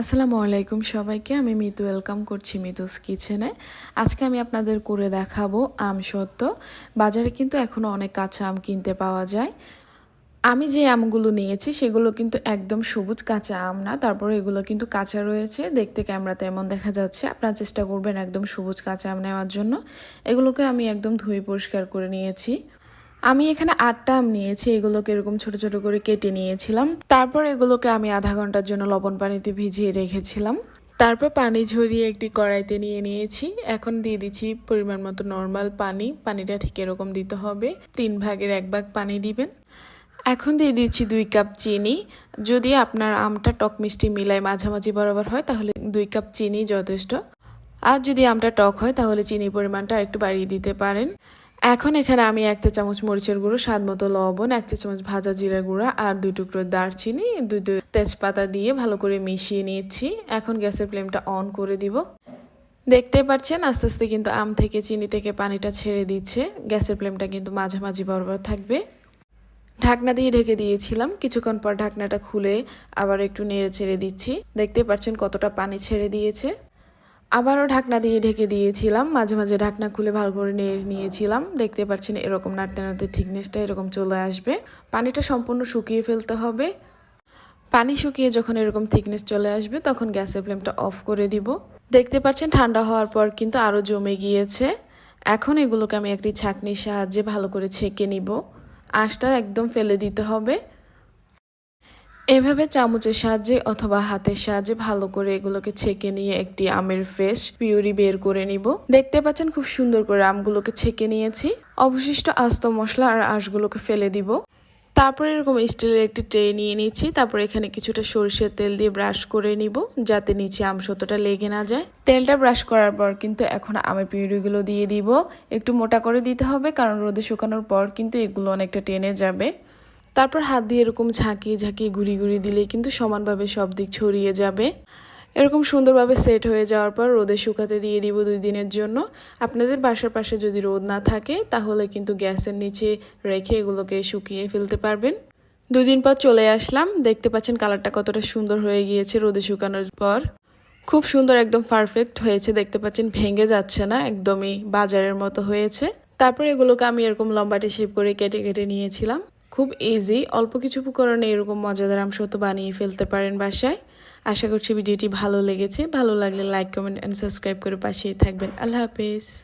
আসসালামু আলাইকুম সবাইকে, আমি মিতু ওয়েলকাম করছি মিতুস কিচেনে। আজকে আমি আপনাদের করে দেখাবো আম সত্য। বাজারে কিন্তু এখনও অনেক কাঁচা আম কিনতে পাওয়া যায়। আমি যে আমগুলো নিয়েছি, সেগুলো কিন্তু একদম সবুজ কাঁচা আম না, তারপরে এগুলো কিন্তু কাঁচা রয়েছে। দেখতে ক্যামেরাতে এমন দেখা যাচ্ছে, আপনারা চেষ্টা করবেন একদম সবুজ কাঁচা আম নেওয়ার জন্য। এগুলোকে আমি একদম ধুয়ে পরিষ্কার করে নিয়েছি। আমি এখানে আটটা আম নিয়েছি, এগুলোকে এরকম ছোট ছোট করে কেটে নিয়েছিলাম। তারপর এগুলোকে আমি আধা ঘণ্টার জন্য লবণ পানিতে ভিজিয়ে রেখেছিলাম। তারপর পানি ঝরিয়ে একটি কড়াইতে নিয়ে নিয়েছি। এখন দিয়ে দিচ্ছি পরিমাণ মতো নর্মাল পানি। পানিটা ঠিক এরকম দিতে হবে। তিন ভাগের এক ভাগ পানি দিবেন। এখন দিয়ে দিচ্ছি দুই কাপ চিনি। যদি আপনার আমটা টক মিষ্টি মিলায় মাঝামাঝি বরাবর হয়, তাহলে দুই কাপ চিনি যথেষ্ট। আর যদি আমটা টক হয়, তাহলে চিনি পরিমাণটা একটু বাড়িয়ে দিতে পারেন। এখন এখানে আমি এক চা চামচ মরিচের গুঁড়ো, স্বাদ মতো লবণ, এক চা চামচ ভাজা জিরা গুঁড়া আর দুই টুকরো দারচিনি, দুই তেজপাতা দিয়ে ভালো করে মিশিয়ে নিচ্ছি এখন গ্যাসের ফ্লেমটা অন করে দিব। দেখতে পাচ্ছেন, আস্তে আস্তে কিন্তু আম থেকে চিনি থেকে পানিটা ছেড়ে দিচ্ছে। গ্যাসের ফ্লেমটা কিন্তু মাঝামাঝি বরাবর থাকবে। ঢাকনা দিয়ে ঢেকে দিয়েছিলাম। কিছুক্ষণ পর ঢাকনাটা খুলে আবার একটু নেড়ে ছেড়ে দিচ্ছি। দেখতে পাচ্ছেন কতটা পানি ছেড়ে দিয়েছে। আবারও ঢাকনা দিয়ে ঢেকে দিয়েছিলাম। মাঝে মাঝে ঢাকনা খুলে ভালো করে নেড়ে নিয়েছিলাম। দেখতে পাচ্ছেন এরকম নাড়তে নাড়তে থিকনেসটা এরকম চলে আসবে। পানিটা সম্পূর্ণ শুকিয়ে ফেলতে হবে। পানি শুকিয়ে যখন এরকম থিকনেস চলে আসবে, তখন গ্যাসের ফ্লেমটা অফ করে দিব। দেখতে পাচ্ছেন ঠান্ডা হওয়ার পর কিন্তু আরও জমে গিয়েছে। এখন এগুলোকে আমি একটি ছাঁকনির সাহায্যে ভালো করে ছেঁকে নিব। আঁশটা একদম ফেলে দিতে হবে। এভাবে চামচের সাহায্যে অথবা হাতের সাহায্যে ভালো করে এগুলোকে ছেঁকে নিয়ে একটি আমের ফেস, পিউরি বের করে নিব। দেখতে পাচ্ছেন খুব সুন্দর করে আমগুলোকে ছেঁকে নিয়েছি। অবশিষ্ট আস্ত মশলা আর আঁশগুলোকে ফেলে দিব। তারপরে এরকম স্টিলের একটি ট্রে নিয়ে নিচ্ছি। তারপর এখানে কিছুটা সরষের তেল দিয়ে ব্রাশ করে নিব, যাতে নিচে আম আমসতটা লেগে না যায়। তেলটা ব্রাশ করার পর কিন্তু এখন আমের পিউরিগুলো দিয়ে দিব। একটু মোটা করে দিতে হবে, কারণ রোদে শুকানোর পর কিন্তু এগুলো অনেকটা টেনে যাবে। তারপর হাত দিয়ে এরকম ঝাঁকিয়ে ঝাঁকিয়ে ঘুরি ঘুরি দিলে কিন্তু সমানভাবে সব দিক ছড়িয়ে যাবে। এরকম সুন্দরভাবে সেট হয়ে যাওয়ার পর রোদে শুকাতে দিয়ে দিব দুই দিনের জন্য। আপনাদের বাসার পাশে যদি রোদ না থাকে, তাহলে কিন্তু গ্যাসের নিচে রেখে এগুলোকে শুকিয়ে ফেলতে পারবেন। দুই দিন পর চলে আসলাম। দেখতে পাচ্ছেন কালারটা কতটা সুন্দর হয়ে গিয়েছে রোদে শুকানোর পর। খুব সুন্দর একদম পারফেক্ট হয়েছে। দেখতে পাচ্ছেন ভেঙে যাচ্ছে না, একদমই বাজারের মতো হয়েছে। তারপর এগুলোকে আমি এরকম লম্বাটে শেপ করে কেটে কেটে নিয়েছিলাম। খুব ইজি অল্প কিছু উপকরণে এরকম মজাদার আমসত বানিয়ে ফেলতে পারেন বাসায়। আশা করছি ভিডিওটি ভালো লেগেছে। ভালো লাগলে লাইক কমেন্ট অ্যান্ড সাবস্ক্রাইব করে পাশেই থাকবেন। আল্লাহ হাফেজ।